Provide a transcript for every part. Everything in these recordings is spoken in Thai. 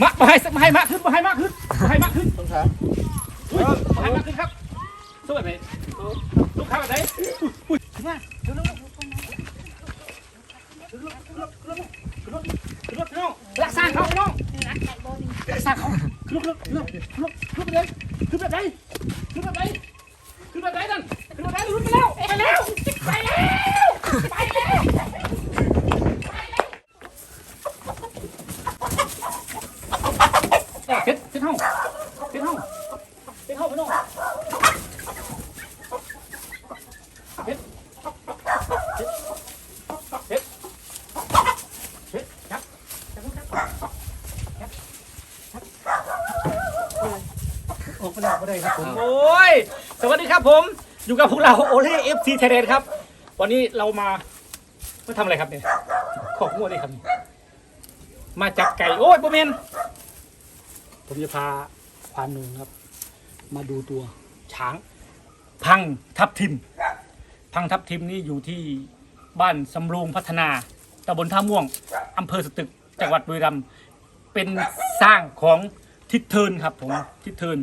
มามาให้มาให้มากขึ้นมาให้มากขึ้นมาให้มากขึ้นต้องขาอุ้ยมาให้มากขึ้นครับสวัสดีลูกค้าแบบไหนอุ้ยอุ้ยขึ้นมาเร็วเร็วเร็วขึ้นรถขึ้นรถขึ้นรถขึ้นรถขึ้นรถพี่น้องรักษาเขาพี่น้องรักษาเขาขึ้นรถขึ้นรถขึ้นรถขึ้นรถขึ้นแบบไหนขึ้นแบบไหนขึ้นแบบไหนนั่นขึ้นแบบไหนลุ้นไปแล้วไปแล้วไปแล้วไปแล้วเซ็ตเซ็ตห้องเซ็ตห้องเซ็ตห้องพี่น้อง เฮ็ดเฮ็ดเฮ็ดจับจับจับจับ โอ้ก็ได้ก็ได้ครับผมโอ้ย สวัสดีครับผม อยู่กับพวกเราโอเล่เอฟซีไทยแลนด์ครับ วันนี้เรามามาทำอะไรครับเนี่ย ขอบมั่วนี่ครับ มาจับไก่ โอ้ยโบเมนผมจะพาควานหนุ่งครับ มาดูตัวช้าง พังทับทิม พังทับทิมนี่อยู่ที่บ้านสำโรงพัฒนาตำบลท่าม่วงอำเภอสตึก จังหวัดบุรีรัมย์ เป็นสร้างของทิศเทิร์นครับผมทิศเทิร์น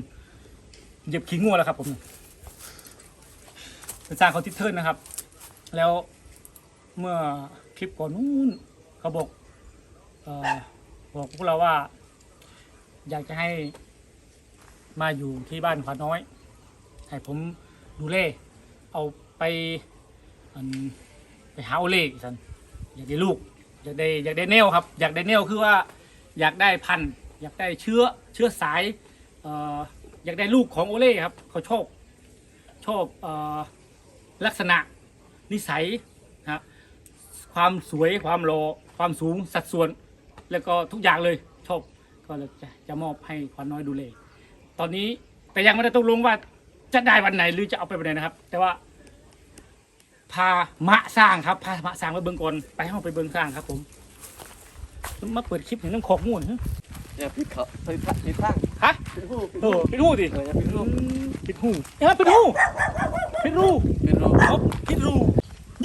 เหยียบขี้งัวแล้วครับ ผมเป็นสร้างของทิเทิร์นนะครับ แล้วเมื่อคลิปก่อนนู้นเขาบอกอบอกพวกเราว่า อยากจะให้มาอยู่ที่บ้านขวาน้อย ให้ผมดูแลเอาไปไปหาโอเล่สันอยากได้ลูก อยากได้อยากได้แนวครับ อยากได้แนวคือว่าอยากได้พันธุ์อยากได้เชื้อเชื้อสายเอยากได้ลูกของโอเล่ครับ เขาชอบชอบออลักษณะนิสัยนะความสวยความโลอความสูงสัดส่วน แล้วก็ทุกอย่างเลยชอบก็จะจะมอบให้ขวัญน้อยดูแลตอนนี้แต่ยังไม่ได้ตกลงว่าจะได้วันไหนหรือจะเอาไปวันไหนนะครับ แต่ว่า พามะสร้างครับพามะสร้างไปเบิ่งก่อนไปห้องไปเบิ่งสร้างครับผมมาเปิดคลิปเห็นน้ำขอกม่วนฮะอย่าพิดเขาพิดพลาดพิดพลาด ฮะพิดหูพิดเอหูอปิดหูดิเอออย่าพิดหูปิดหูเอ้ยปิดหูปิดหูพิดหูครับปิดหู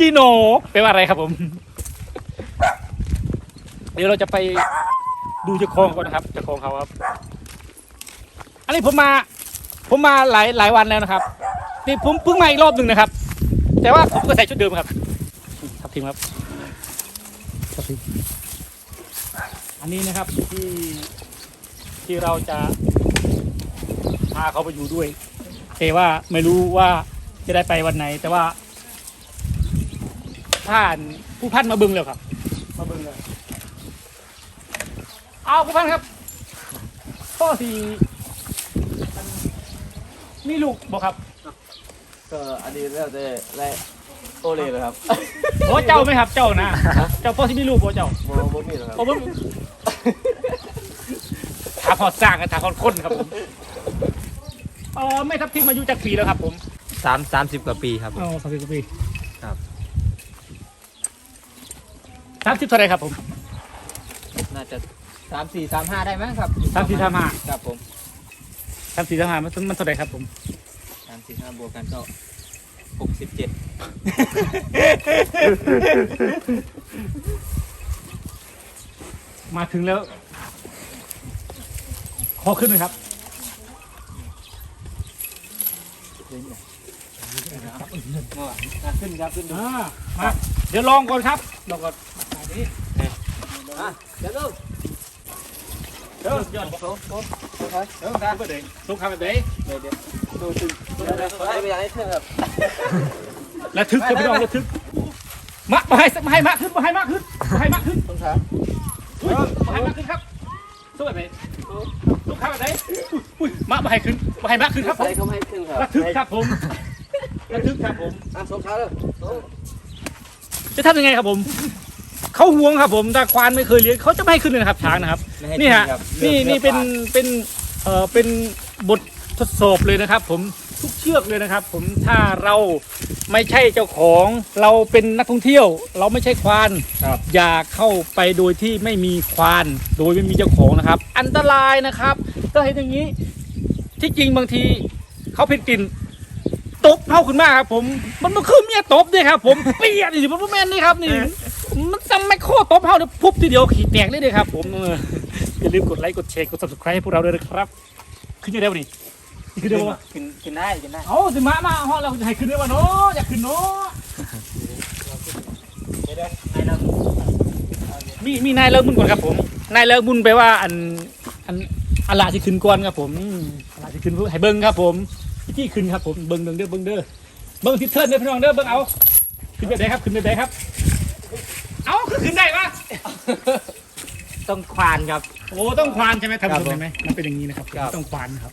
ยีโนแปลว่าอะไรครับผม เดี๋ยวเราจะไปดูเจ้าของก่อนนะครับเจ้าของเขาครับ อันนี้ผมมา ผมมาหลายหลายวันแล้วนะครับ นี่ผมเพิ่งมาอีกรอบหนึ่งนะครับ แต่ว่าผมก็ใส่ชุดเดิมครับครับทีมครับครับทีมอันนี้นะครับที่ ที่เราจะพาเขาไปอยู่ด้วยแต่ว่าไม่รู้ว่าจะได้ไปวันไหน แต่ว่าผ่านผู้พันมาเบึงแล้วครับ มาเบึงเลยเอาผู้พันครับ ข้อที่มีลูกบอกครับก็อันนี้แล้วแต่และโอเล่เลยครับโอ้เจ้าไหมครับ เจ้านะ เจ้าพ่อที่มีลูกบ่เจ้าโมโมมีแล้วครับโอ้ผม ถามพอสร้างกันถามพอคนครับผมเออไม่ทับทิมอายุจากปีแล้วครับ ผมสามสามสิบกว่าปีครับผม อ๋อสามสิบกว่าปีครับ สามสิบเท่าไหรครับผม น่าจะสามสี่สามห้าได้ไหมครับสามสี่สามห้า ครับผมสามสี่สามห้ามันมันเท่าไหรครับผม สามสี่ห้าบวกกันก็หกสิบเจ็ดมาถึงแล้ว ขอขึ้นหน่อยครับอะขึ้นครับขึ้นดูอ่ามาเดี๋ยวลองก่อนครับลองก่อนอันนี้อะเดี๋ยวเริ่มเดี๋ยวยอดโซ่โซ่โซ่ไปเริ่มกันเปิดเองลูกค้าแบบไหนเดี๋ยวเดี๋ยวดูตึงเดี๋ยวเดี๋ยวไปไปยังให้เชื่อครับระทึกครับพี่น้องระทึกมามาให้มาให้มากขึ้นมาให้มากขึ้นมาให้มากขึ้นต้องขาอุ้ยมาให้มากขึ้นครับ สวัสดีลูกค้าแบบไหนอุ้ยอุ้ยมามาให้ขึ้นมาให้มากขึ้นครับผใส่มเขาไม่ให้ขึ้นครับระทึกครับผมระทึกครับผม อะสองขาเลยโอ้จะทำยังไงครับผม เขาห่วงครับผมถ้าควานไม่เคยเลี้ยงเขาจะไม่ให้ขึ้นเลยนะครับช้างนะครับ ไม่ให้นี่ฮะขึ้ครับนี่ลือกนี่เป็นลือกเป็นเอ่อเป็นบททดสอบเลยนะครับ ผมทุกเชือกเลยนะครับ ผมถ้าเราไม่ใช่เจ้าของเราเป็นนักท่องเที่ยว เราไม่ใช่ควานครับ อย่าเข้าไปโดยที่ไม่มีควาน โดยไม่มีเจ้าของนะครับ อันตรายนะครับถ้าเห็นอย่างนี้ ที่จริงบางทีเขาผิดกลิ่นตบเข้าขึ้นมาครับ ผมมันมันคือเมียตบเนี่ยครับ ผมเปียนี่มันบ่แม่นนี่ครับนี่ มันซ้ำไม่โคตรตบเข้าเนี่ยพุบทีเดียวขีดแตกเลยเลยครับ ผมเอออย่าลืมกดไลค์กดแชร์กด subscribe ให้พวกเราด้วยนะครับ ขึ้นยังไงวะนี่ ขึ้นได้ปะกินกินได้กินได้ เอาสิมามาฮอดเราจะให้ขึ้นได้ปะเนาะอยากขึ้นเนาะเดี๋ยวๆให้เรามีมีนายเลิกบุญก่อนครับผม นายเลิกบุญไปลว่าอันอันอันลาสิขึ้นก่อนครับผมอืมอันลาสิขึ้นให้เบิ้งครับผมวิธีขึ้นครับผมเบิ้งเบิ้งเด้อเบิ้งเด้อเบิ้งทิศเทิร์นเด้อพี่น้องเด้อเบิ้งเอาขึ้นไปไหนครับขึ้นไปไหนครับ เอาขึ้นขึ้นได้ปะต้องควานครับ โอ้ต้องควานใช่ไหมท่านผู้ชมครับผมเห็นไหมมันเป็นอย่างนี้นะครับครับต้องควานครับ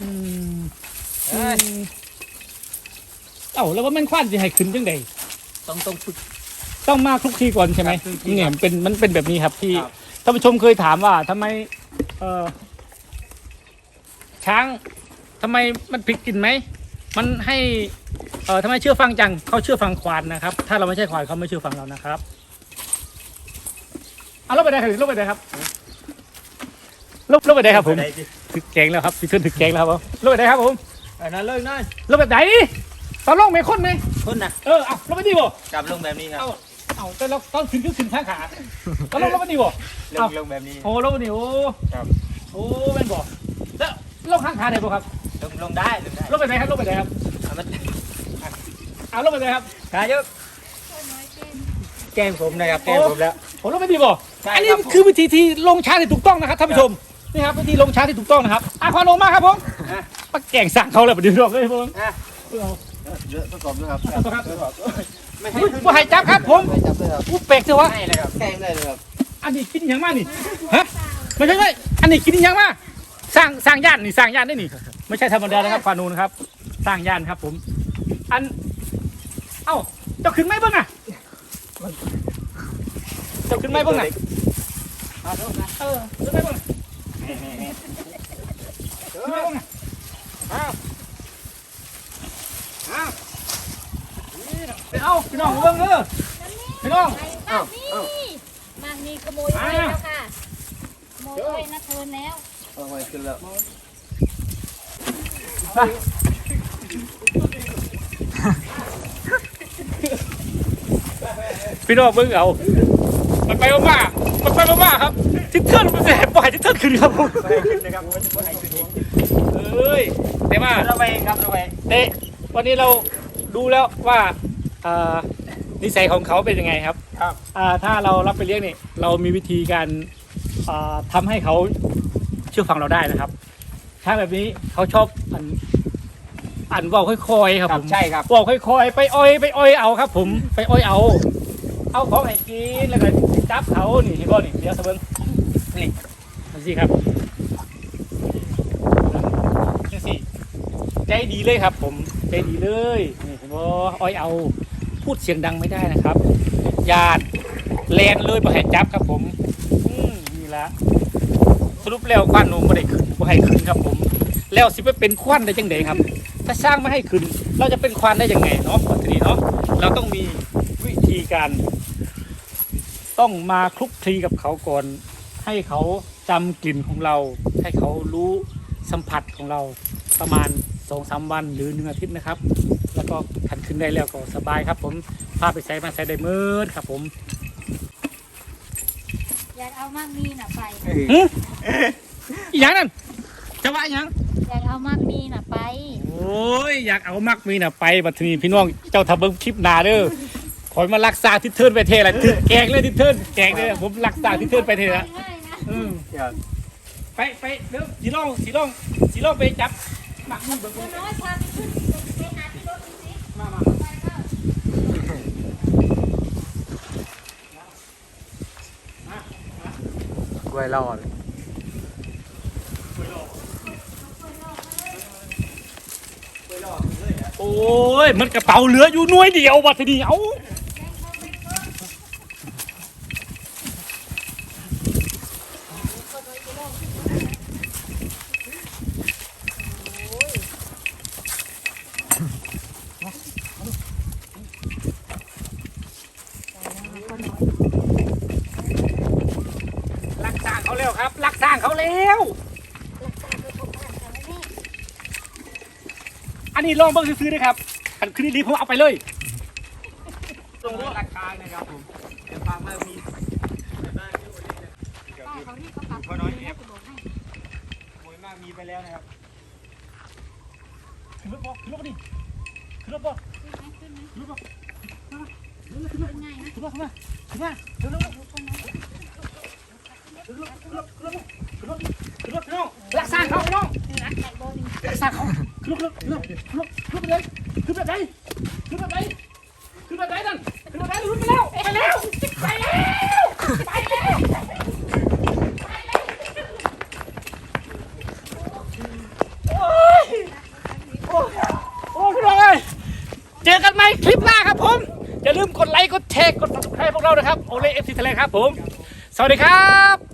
อืมเอ้ยเอ้าแล้วว่ามันควานจะให้ขึ้นจังไดต้องต้องฝึก ต้องมาคลุกคลีก่อนใช่ไหมครับคลุกคลีเนี่ยมันเป็นมันเป็นแบบนี้ครับที่ครับ ท่านผู้ชมเคยถามว่าทำไม เออช้างทำไมมันผิดกลิ่นไหมมันให้เออทำไมเชื่อฟังจังเขาเชื่อฟังควานนะครับ ถ้าเราไม่ใช่ควานเขาไม่เชื่อฟังเรานะครับเอาลบไปได้ครับลบไปได้ครับลบลบไปได้ครับผม ได้ดิ ถึกแกงแล้วครับพี่เพื่อนถึกแกงแล้วครับผมลบไปได้ครับผมอันนั้นเลิกนั่นลบแบบไหนตอนลงไม่ค้นไหมคนน่ะเออเอาลบไปดีบ่กลับลงแบบนี้ครับเอาเอาแต่เราตอนขึ้นก็ขึ้นข้างขาตอนลงลบไปดีบ่ลเอ้างลงแบบนี้โอ้ลบไปดีโอ้ครับโอ้แม่นบ่แล้วลงข้างขาได้บ่ครับลงลงได้ลงได้ลบไปไหนครับลบไปไหนครับเอามันเอาลบไปไหนครับขาเยอะแกล้งผมนะครับแกล้งผมแล้วโอ้ลบไปดีบ่ใช่อันนี้ครับผมคือวิธีที่ลงช้าที่ถูกต้องนะครับท่านผู้ชม นี่ครับวิธีลงช้าที่ถูกต้องนะครับอะความลงมาครับผมอะมาแก่งสั่งเขาเลยประเดี๋ยวเราเลยผมอะเอาเยอะประกอบด้วยครับเอาครับไม่ให้อุ้ยขึ้นบ่ให้จับครับผมไม่จับเลยครับอู้แปลกเสียวะให้เลยครับแกล้งได้เลยครับอันนี้กินหยังมานี่ฮะไม่ใช่ไม่อันนี้กินหยังมาสร้างสร้างย่านนี่สร้างย่านได้นี่ ไม่ใช่ธรรมดานะครับฟานูนครับ สร้างย่านครับผม อัน เอ้าเจ้าขึ้นไหมเบ้างอะเจ้าขึ้นไหมเบ้างอะขอโทษนะเออขึ้นไหมเบ้าง ไหมเอาวอ้าวไปเอาพี่น้องเบ้างเด้อพี่น้องเอ้าเอ้ามามีขโมยไปแล้วค่ะขโมยไปนะเทินแล้วเอาไว้ขึ้นแล้วพี่น้องเบิ่งเอามันไปมาๆมันไปมาๆครับ ทิศเทิร์นมันแสบปล่อยทิศเทิร์นขึ้นครับผมให้ขึ้นนะครับไม่จะให้ขึ้นอีกเอ้ยแต่ว่าระแวงครับระแวงเตะวันนี้เราดูแล้วว่าอ่านิสัยของเขาเป็นยังไงครับครับอ่าถ้าเรารับไปเลี้ยงนี่เรามีวิธีการอ่าทำให้เขาเชื่อฟังเราได้นะครับ ถ้าแบบนี้เขาชอบอันอันเว่าค่อยๆครับครัผบมใช่ครับเว่าค่อยๆ ไปอ้อยไปอ้อยเอาครับ ผมไปอ้อยเอา เอาของให้กินแล้วก็จับเขานี่เห็นบ่นี่เดี๋ยวสะเบิง นี่นั่นสิครับนี่สิใจดีเลยครับ ผมใจดีเลยนี่เห็นบ่อ้อยเอาพูดเสียงดังไม่ได้นะครับญาติแลนเลยบ่ให้จับครับผมอืมนี่ละสรุปแล้วควันหนูบ่ได้ขึ้นบ่ให้ขึ้นครับผม แล้วสิไปเป็นควันได้จังไดครับ ถ้าสร้างไม่ให้ขึ้น เราจะเป็นควันได้ยังไงเนาะทีนี้เนาะเราต้องมีวิธีการ ต้องมาคลุกคลีกับเขาก่อน ให้เขาจำกลิ่นของเรา ให้เขารู้สัมผัสของเราประมาณสองสามวันหรือหนึ่งอาทิตย์นะครับ แล้วก็ขันขึ้นได้แล้วก็สบายครับผมพาไปใส่มาใส่ได้เมื่อครับผมอยากเอามากมีน่ะไปหึอีหยังนั่นจะว่าอีหยัง อยากเอามากมีน่ะไป โอ้ยอยากเอามักมีน่ะไปบัดทีนี้พี่น้องเจ้าทำเบิ้งคลิปหนาเด้อขอยมารักษาทิศเทิร์นไปเทอะไรทิศแกงเลยทิศเทิร์นแกงเลยผมรักษาทิศเทิร์นไปเทละ ง่ายๆนะอืมครับไปไปเดี๋ยวสีล่องสีล่องสีล่องไปจับหมักมุ่งเบิ้งตัวน้อยพาไปขึ้นไปหาที่รถดูสิมามาไปก็กล้วยรอดโอ้ยมันกระเป๋าเหลืออยู่หน่วยเดียวบัดทีนี้เอารักสร้างเขาแล้ว ครับรักสร้างเขาแล้ว อันนี้ลองเบิ่งซื้อๆนะครับอันคืนนี้ผมเอาไปเลยตรงราคานะครับผมเดี๋ยวฟังมามีป้าเขานี่เขาปรับพ่อน้อยแอบขโมยมากมีไปแล้วนะครับขึ้นรถบ่ขึ้นรถบ่ดิขึ้นรถบ่ขึ้นรถบ่ขึ้นรถบ่ขึ้นรถขึ้นรถขึ้นรถขึ้นมาขึ้นมาเร็วเร็วเร็วขึ้นรถขึ้นรถขึ้นรถขึ้นรถขึ้นรถขึ้นรถพี่น้อลักษณะเขาพี่น้อลักษณะเขาขึ้นรถขึ้นรถขึ้นรถขึ้นรถไปเลยขึ้นแบบไหนขึ้นแบบไหนขึ้นแบบไหนนั่นขึ้น แบบไหนขึ้นไปแล้วไปแล้วไปแล้วไปแล้วโอ้พี่น้องเอ้ยเจอกันไหมคลิปหน้าครับผม อย่าลืมกดไลค์ กดแชร์ กด subscribe พวกเรานะครับ โอเล่เอฟซีทะเลครับผม สวัสดีครับ